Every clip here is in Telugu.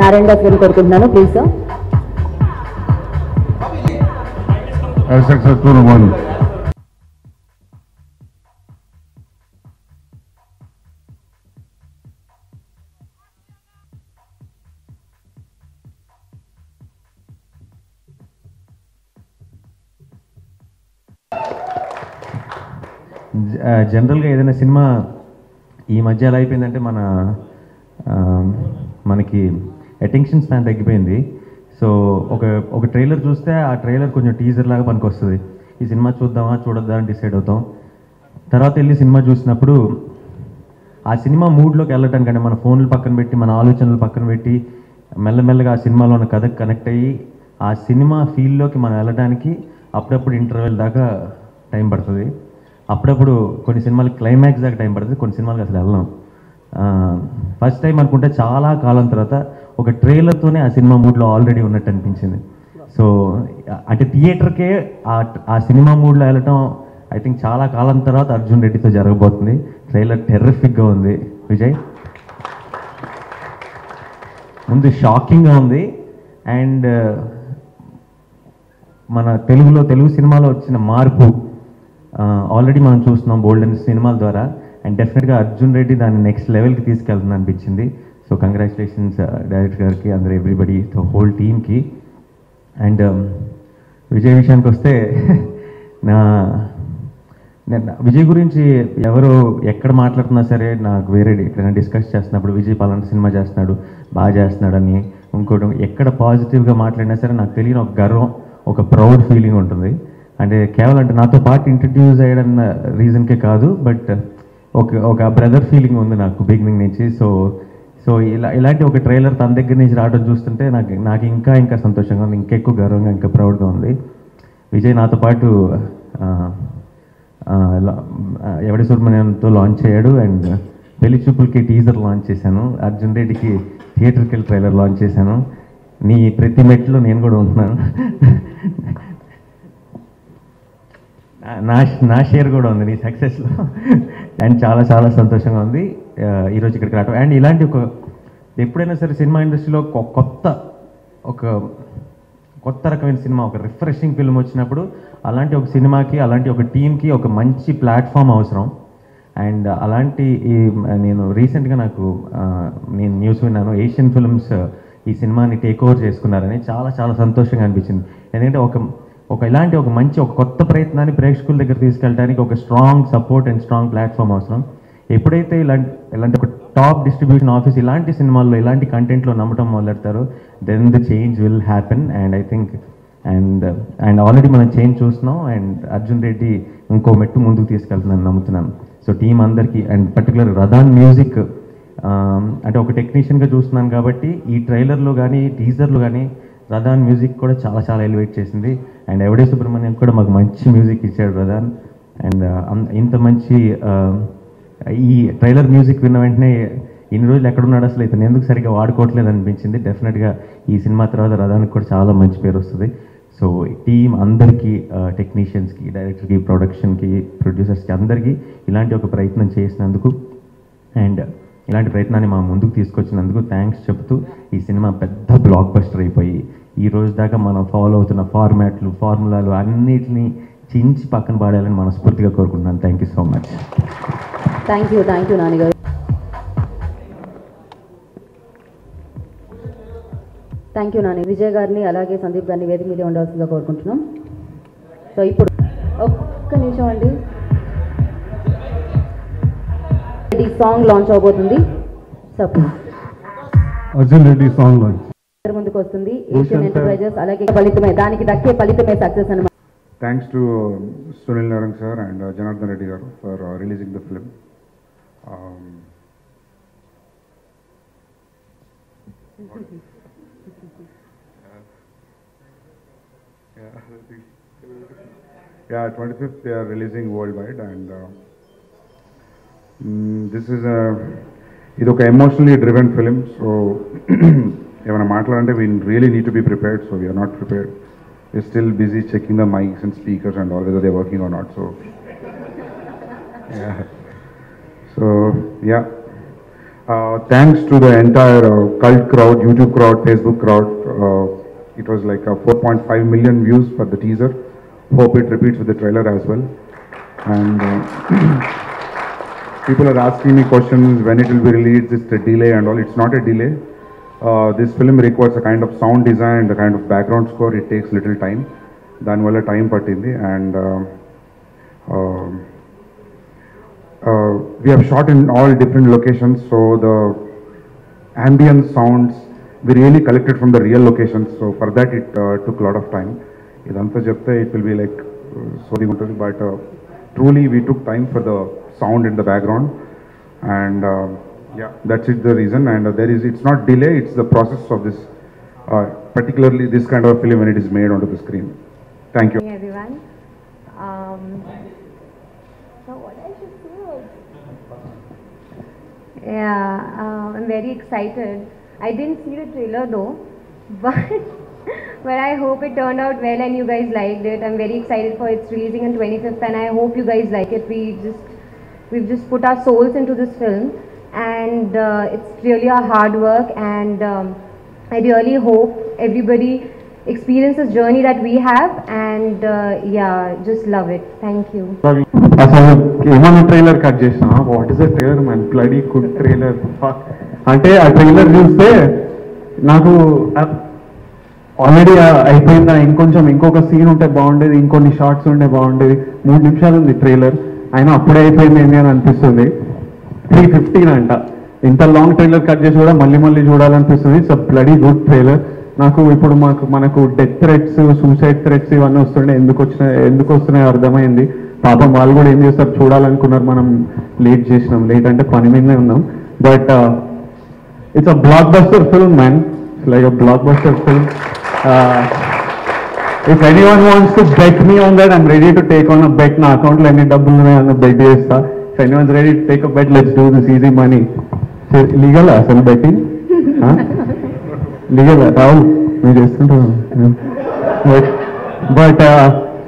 నారాయణ దాస్ గారిని కోరుకుంటున్నాను ప్లీజ్ సార్. జనరల్గా ఏదైనా సినిమా ఈ మధ్య ఎలా అయిపోయిందంటే మన మనకి అటెన్షన్ స్పాన్ తగ్గిపోయింది. సో ఒక ఒక ట్రైలర్ చూస్తే ఆ ట్రైలర్ కొంచెం టీజర్ లాగా పనికొస్తుంది. ఈ సినిమా చూద్దామా చూడొద్దా అని డిసైడ్ అవుతాం. తర్వాత వెళ్ళి సినిమా చూసినప్పుడు ఆ సినిమా మూడ్లోకి వెళ్ళటానికంటే మన ఫోన్లు పక్కన పెట్టి మన ఆలోచనలు పక్కన పెట్టి మెల్లమెల్లగా ఆ సినిమాలో ఉన్న కథకు కనెక్ట్ అయ్యి ఆ సినిమా ఫీల్డ్లోకి మనం వెళ్ళడానికి అప్పుడప్పుడు ఇంటర్వెల్ దాకా టైం పడుతుంది. అప్పుడప్పుడు కొన్ని సినిమాలు క్లైమాక్స్ దాకా టైం పడుతుంది కొన్ని సినిమాలకు అసలు వెళ్ళాం. ఫస్ట్ టైం అనుకుంటే చాలా కాలం తర్వాత ఒక ట్రైలర్తోనే ఆ సినిమా మూడ్లో ఆల్రెడీ ఉన్నట్టు అనిపించింది. సో అంటే థియేటర్కే ఆ సినిమా మూడ్లో వెళ్ళటం ఐ థింక్ చాలా కాలం తర్వాత అర్జున్ రెడ్డితో జరగబోతుంది. ట్రైలర్ టెర్రిఫిక్గా ఉంది. విజయ్? ముందు షాకింగ్గా ఉంది. అండ్ మన తెలుగులో తెలుగు సినిమాలో వచ్చిన మార్పు ఆల్రెడీ మనం చూస్తున్నాం బోల్డెన్ సినిమాల ద్వారా. అండ్ డెఫినెట్గా అర్జున్ రెడ్డి దాన్ని నెక్స్ట్ లెవెల్కి తీసుకెళ్తుంది అనిపించింది సో కంగ్రాచులేషన్స్ డైరెక్టర్ గారికి అందరు ఎవ్రీబడి ద హోల్ టీమ్కి అండ్ విజయ్ విషయానికి వస్తే నా నేను విజయ్ గురించి ఎవరు ఎక్కడ మాట్లాడుతున్నా సరే నాకు వేరే ఎక్కడైనా డిస్కస్ చేస్తున్నప్పుడు విజయ్ పలానా సినిమా చేస్తున్నాడు బాగా చేస్తున్నాడు అని ఇంకోటి ఎక్కడ పాజిటివ్గా మాట్లాడినా సరే నాకు తెలియని ఒక గర్వం ఒక ప్రౌడ్ ఫీలింగ్ ఉంటుంది. అంటే కేవలం అంటే నాతో పాటు ఇంట్రడ్యూస్ అయ్యడన్న రీజన్కే కాదు బట్ ఒక ఒక బ్రదర్ ఫీలింగ్ ఉంది నాకు బిగినింగ్ నుంచి. సో సో ఇలా ఇలాంటి ఒక ట్రైలర్ తన దగ్గర నుంచి రావడం చూస్తుంటే నాకు నాకు ఇంకా ఇంకా సంతోషంగా ఉంది ఇంకా ఎక్కువ గర్వంగా ఇంకా ప్రౌడ్గా ఉంది. విజయ్ నాతో పాటు ఎవడి సుబ్రహ్మణ్యంతో లాంచ్ అయ్యాడు అండ్ పెళ్ళి చూపులకి టీజర్ లాంచ్ చేశాను. అర్జున్ రెడ్డికి థియేటర్కి వెళ్ళి ట్రైలర్ లాంచ్ చేశాను. నీ ప్రతి మెట్లో నేను కూడా ఉంటున్నాను. నా- నా షేర్ కూడా ఉంది నీ సక్సెస్లో అండ్ చాలా చాలా సంతోషంగా ఉంది. ఈరోజు ఇక్కడికి రావడం అండ్ ఇలాంటి ఒక ఎప్పుడైనా సరే సినిమా ఇండస్ట్రీలో కొత్త ఒక కొత్త రకమైన సినిమా ఒక రిఫ్రెషింగ్ ఫిల్మ్ వచ్చినప్పుడు అలాంటి ఒక సినిమాకి అలాంటి ఒక టీంకి ఒక మంచి ప్లాట్ఫామ్ అవసరం. అండ్ అలాంటి ఈ నేను రీసెంట్గా నాకు నేను న్యూస్ విన్నాను. ఏషియన్ ఫిల్మ్స్ ఈ సినిమాని టేక్ ఓవర్ చేసుకున్నారని చాలా చాలా సంతోషంగా అనిపించింది. ఎందుకంటే ఒక ఒక ఇలాంటి ఒక మంచి ఒక కొత్త ప్రయత్నాన్ని ప్రేక్షకుల దగ్గర తీసుకెళ్ళడానికి ఒక strong support and strong platform అవసరం. ఎప్పుడైతే ఇలాంటి ఇలాంటి ఒక టాప్ డిస్ట్రిబ్యూషన్ ఆఫీస్ ఇలాంటి సినిమాల్లో ఇలాంటి కంటెంట్లో నమ్మటం మొదలెడతారు then the change will happen and I think and and already మనం చేంజ్ చూస్తున్నాం అండ్ అర్జున్ రెడ్డి ఇంకో మెట్టు ముందుకు తీసుకెళ్తున్నాను నమ్ముతున్నాను. సో టీం అందరికీ అండ్ పర్టికులర్ రథాన్ మ్యూజిక్ అంటే ఒక టెక్నీషియన్గా చూస్తున్నాను కాబట్టి ఈ ట్రైలర్లో కానీ టీజర్లో కానీ ప్రధాన్ మ్యూజిక్ కూడా చాలా చాలా ఎలివేట్ చేసింది. అండ్ ఎవడే సుబ్రహ్మణ్యం కూడా మాకు మంచి మ్యూజిక్ ఇచ్చాడు ప్రధాన్ uh, అండ్ ఇంత మంచి uh, ఈ ట్రైలర్ మ్యూజిక్ విన్న వెంటనే ఇన్ని రోజులు ఎక్కడున్నాడు అసలు ఇతను? ఎందుకు సరిగ్గా వాడుకోవట్లేదు అనిపించింది. డెఫినెట్గా ఈ సినిమా తర్వాత రథానికి కూడా చాలా మంచి పేరు వస్తుంది. సో టీం అందరికీ టెక్నీషియన్స్కి డైరెక్టర్కి ప్రొడక్షన్కి ప్రొడ్యూసర్స్కి అందరికీ ఇలాంటి ఒక ప్రయత్నం చేసినందుకు ఇలాంటి ప్రయత్నాన్ని మా ముందుకు తీసుకొచ్చినందుకు థ్యాంక్స్ చెప్తూ ఈ సినిమా పెద్ద బ్లాక్ బస్టర్ అయిపోయి ఈ రోజు దాకా మనం ఫాలో అవుతున్న ఫార్మాట్లు ఫార్ములాలు అన్నిటినీ చించి పక్కన పాడాలని మనస్ఫూర్తిగా కోరుకుంటున్నాను. Thank you so much thank you thank you నాన్నగారు థ్యాంక్ యూ నాని విజయ్ గారిని అలాగే సందీప్ గారిని వేదిక మీద ఉండవలసిందిగా కోరుకుంటున్నాం. సో ఇప్పుడు ఒక్క నిమిషం అండి. సాంగ్ లాంచ్ అవబోతుంది song launch. ముందుకు వస్తుంది ఏషియన్ ఎంటర్ప్రైజెస్ అలాగే ఫలితమే దానికి దక్కే ఫలితమే success uh, Sunil Narang sir and uh, Janardhan Reddy garu for uh, releasing the film. Um, yeah, 25th they are releasing worldwide and uh, mm, this is a ఇది ఒక ఎమోషనలీ డ్రివెన్ ఫిలిం సో ఏమైనా మాట్లాడంటే we really need to be prepared so we're not prepared we're still busy checking the mics and speakers and all whether they're working or not. So, yeah. So, yeah. Uh, thanks to the entire uh, cult crowd, YouTube crowd, Facebook crowd. Uh, it was like a 4.5 million views for the teaser. Hope it repeats with the trailer as well. And uh, people are asking me questions when it will be released, it's a delay and all. It's not a delay. Uh, this film requires a kind of sound design, the kind of background score. It takes little time. దానివల్ల టైం పట్టింది and uh, we have shot in all different locations, so the ambient sounds we really collected from the real locations. So for that, it uh, took a lot of time. ఇదంతా చెప్తే it will be like సోది ఉంటుంది but truly we took time for the sound in the background and uh, yeah that's it the reason and uh, there is it's not delay it's the process of this uh, particularly this kind of film when it is made onto the screen thank you everyone. Um, so what I should say? Yeah, uh, I'm very excited. I didn't see the trailer though, but but I hope it turned out well and you guys liked it. I'm very excited for its releasing on 25th and I hope you guys like it. We just we've just put our souls into this film and uh, it's really our hard work and um, I really hope everybody experience this journey that we have and uh, yeah, just love it. Thank you. అసలు ఏమన్నా ట్రైలర్ కట్ చేసిన what is the trailer man bloody good trailer అంటే ఆ ట్రైలర్ చూస్తే నాకు ఆల్రెడీ అయిపోయిందా ఇంకొంచెం ఇంకొక సీన్ ఉంటే బాగుండేది ఇంకొన్ని షార్ట్స్ ఉంటే బాగుండేది మూడు నిమిషాలు ఉంది ట్రైలర్ అయినా అప్పుడే అయిపోయింది ఏంటి అని అనిపిస్తుంది. త్రీ ఫిఫ్టీన్ అంట. ఇంత లాంగ్ ట్రైలర్ కట్ చేసి కూడా మళ్ళీ మళ్ళీ చూడాలనిపిస్తుంది. It's a bloody good trailer నాకు ఇప్పుడు మాకు మనకు డెత్ థ్రెట్స్ సూసైడ్ థ్రెట్స్ ఇవన్నీ వస్తుండే. ఎందుకు వచ్చినాయి ఎందుకు వస్తున్నాయో అర్థమైంది. పాపం వాళ్ళు కూడా ఏం చేస్తారు? చూడాలనుకున్నారు. మనం లేట్ చేసినాం. లేట్ అంటే పని మీదనే ఉన్నాం. But it's a blockbuster film man like a blockbuster film if anyone wants to bet me on that I'm ready to take on a bet నా అకౌంట్లో ఎన్ని డబ్బులు ఉన్నాయన్న బెట్ చేస్తా if anyone's ready to take a bet let's do this easy money legal అసలు బెట్టింగ్ లీగల్ రావు మీరు చేస్తుంటారు but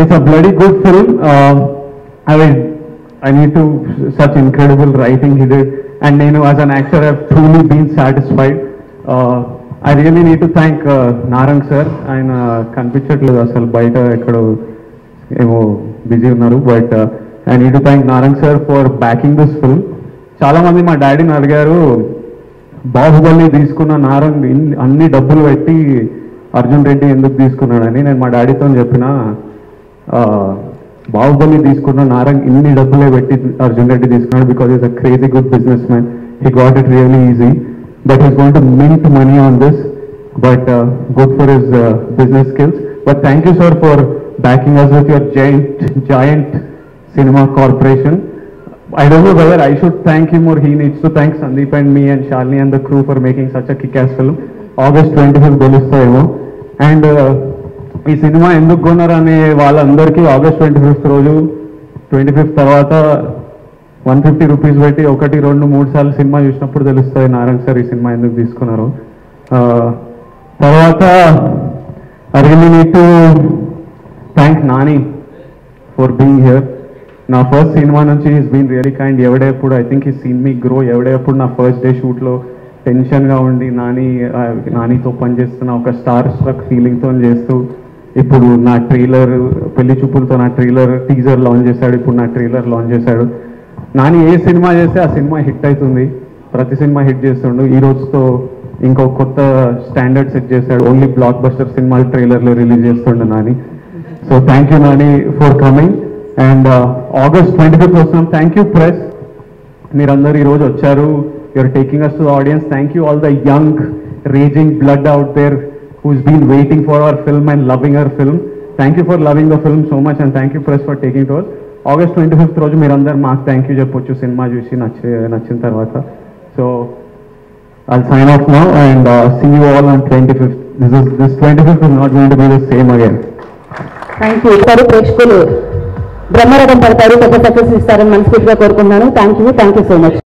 it's a bloody good film I will I need to such incredible writing he did and నేను as an actor have truly been satisfied I really need to thank Narayan Narang sir ఆయన కనిపించట్లేదు అసలు బయట ఎక్కడో ఏమో బిజీ ఉన్నారు but I need to thank Narayan sir for backing this film చాలామంది మా డాడీని అడిగారు బాహుబలి తీసుకున్న నారంగ్ ఇన్ని- అన్ని డబ్బులు పెట్టి అర్జున్ రెడ్డి ఎందుకు తీసుకున్నాడని? నేను మా డాడీతో చెప్పిన బాహుబలి తీసుకున్న నారంగ్ ఇన్ని డబ్బులే పెట్టి అర్జున్ రెడ్డి తీసుకున్నాడు because he's a crazy good business man he got it really easy but he's going to mint money on this but good for his business skills but thank you sir for backing us with your joint joint cinema corporation. I don't know whether I should thank him or he needs to thank Sandeep and me and Shalini and the crew for making such a kick-ass film. August 25th తెలుస్తాయేమో అండ్ ఈ సినిమా ఎందుకు కొన్నారు అనే వాళ్ళందరికీ ఆగస్ట్ ట్వంటీ ఫిఫ్త్ రోజు ట్వంటీ ఫిఫ్త్ తర్వాత వన్ ఫిఫ్టీ రూపీస్ పెట్టి ఒకటి రెండు మూడు సార్లు సినిమా చూసినప్పుడు తెలుస్తుంది నారాయణ సార్ ఈ సినిమా ఎందుకు తీసుకున్నారు. తర్వాత I really need to thank Nani for being here నా ఫస్ట్ సినిమా నుంచి is been really kind ఎవడేప్పుడు I think he seen me grow ఎవడేప్పుడు నా ఫస్ట్ డే షూట్లో టెన్షన్గా ఉండి నాని నానితో పనిచేస్తున్న ఒక స్టార్ స్ట్రక్ ఫీలింగ్తో చేస్తూ ఇప్పుడు నా ట్రైలర్ పెళ్ళి చూపులతో నా ట్రైలర్ టీజర్ లాంచ్ చేశాడు ఇప్పుడు నా ట్రైలర్ లాంచ్ చేశాడు. నాని ఏ సినిమా చేస్తే ఆ సినిమా హిట్ అవుతుంది ప్రతి సినిమా హిట్ చేస్తుండు. ఈ రోజుతో ఇంకో కొత్త స్టాండర్డ్ సెట్ చేశాడు. ఓన్లీ బ్లాక్ బస్టర్ సినిమాలు ట్రైలర్లు రిలీజ్ చేస్తుండే Nani. So thank you Nani for coming and August twenty fifth వస్తున్నాం. థ్యాంక్ యూ ప్రెస్ మీరందరూ ఈరోజు వచ్చారు. You're taking us to audience thank you all the young raging blood out there who's been waiting for our film and loving our film thank you for loving the film so much and thank you press for taking to us August twenty fifth రోజు మీరందరూ మాకు థ్యాంక్ యూ చెప్పొచ్చు. సినిమా చూసి నచ్చి నచ్చిన తర్వాత. So I sign off now and see you all on twenty fifth this is this twenty fifth is not going to be the same again thank you ఇస్తారు ప్రేక్షకులు బ్రహ్మరథం పడతారు పెద్ద సక్సెస్ ఇస్తారని మనస్ఫూర్తిగా కోరుకుంటున్నాను. Thank you thank you so much